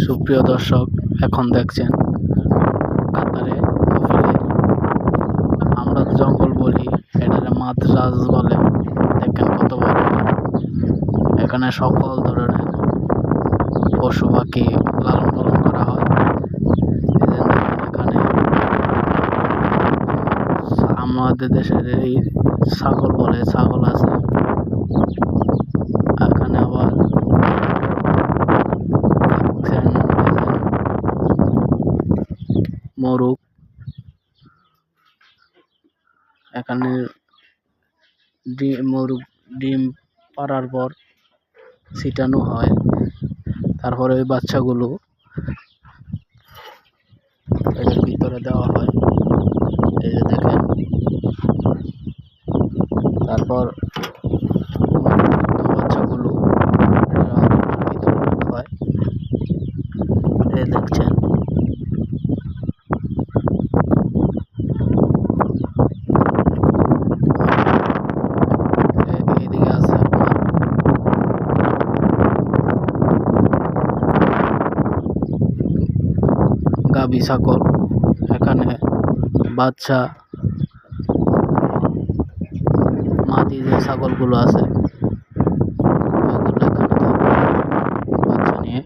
সুপ্রিয় দর্শক, এখন দেখছেন কাতারে আমরা জঙ্গল বলি, এটারে মাদ্রাজ বলে। দেখেন কত বড়। এখানে সকল ধরনের পশু পাখি লালন পালন করা হয়। এখানে আমাদের দেশের এই ছাগল বলে, ছাগল আছে এখানে আবার দেখছেন এই যে মোরগ এখানে ডিম মোরগ ডিম পাড়ার পর ছিটানো হয়। তারপরে ওই বাচ্চাগুলো এদের ভিতরে দেওয়া হয় এই যে দেখেন তারপর বাচ্চাগুলো এটার ভিতরে রাখা হয় এই দেখছেন এ- এদিকে আছে আপনার গাবি ছাগল এখানে বাচ্চা মাদি যে ছাগলগুলো আছে বাচ্চা নিয়ে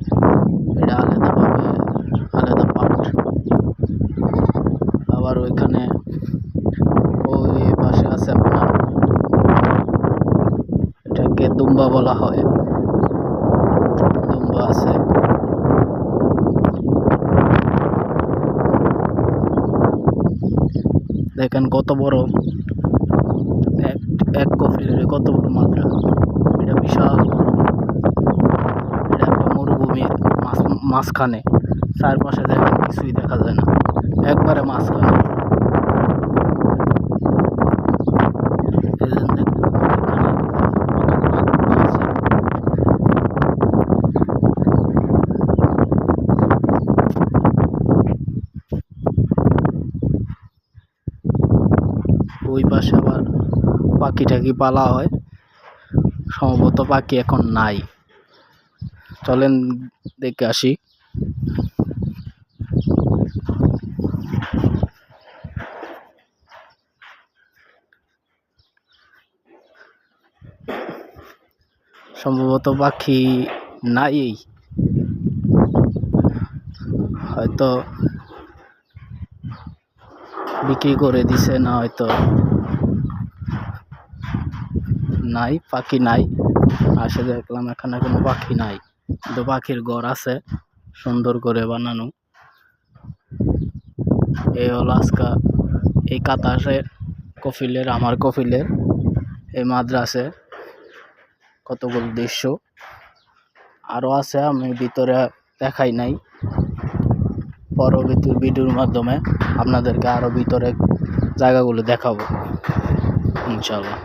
এটা আলাদাভাবে আলাদা আবার ওইখানে ওই পাশে আছে এটাকে দুম্বা বলা হয়। দুম্বা আছে। দেখেন কত বড় এক এক কফিলের কত বড় মাত্রা। এটা বিশাল। এটা একটা মরুভূমির মাঝ মাঝখানে। চারপাশে দেখেন কিছুই দেখা যায় না। একবারে মাঝখানে এই যে দেখেন এখানে কতগুলো আছে। ওই পাশে আবার পাখি টাখি পালা হয়। সম্ভবত পাখি এখন নাই। চলেন দেখে আসি। সম্ভবত পাখি নাই। হয়তো বিক্রি করে দিছে না হয়তো নাই, পাখি নাই। আসে দেখলাম এখানে কোনো পাখি নাই। কিন্তু পাখির ঘর আছে, সুন্দর করে বানানো। এই হলো আজকা এই কাতারের কফিলের, আমার কফিলের এই মাদ্রাসে কতগুলো দৃশ্য। আরও আছে, আমি ভিতরে দেখাই নাই। পরবর্তী ভিডিওর মাধ্যমে আপনাদেরকে আরও ভিতরে জায়গাগুলো দেখাবো। ইনশাল্লাহ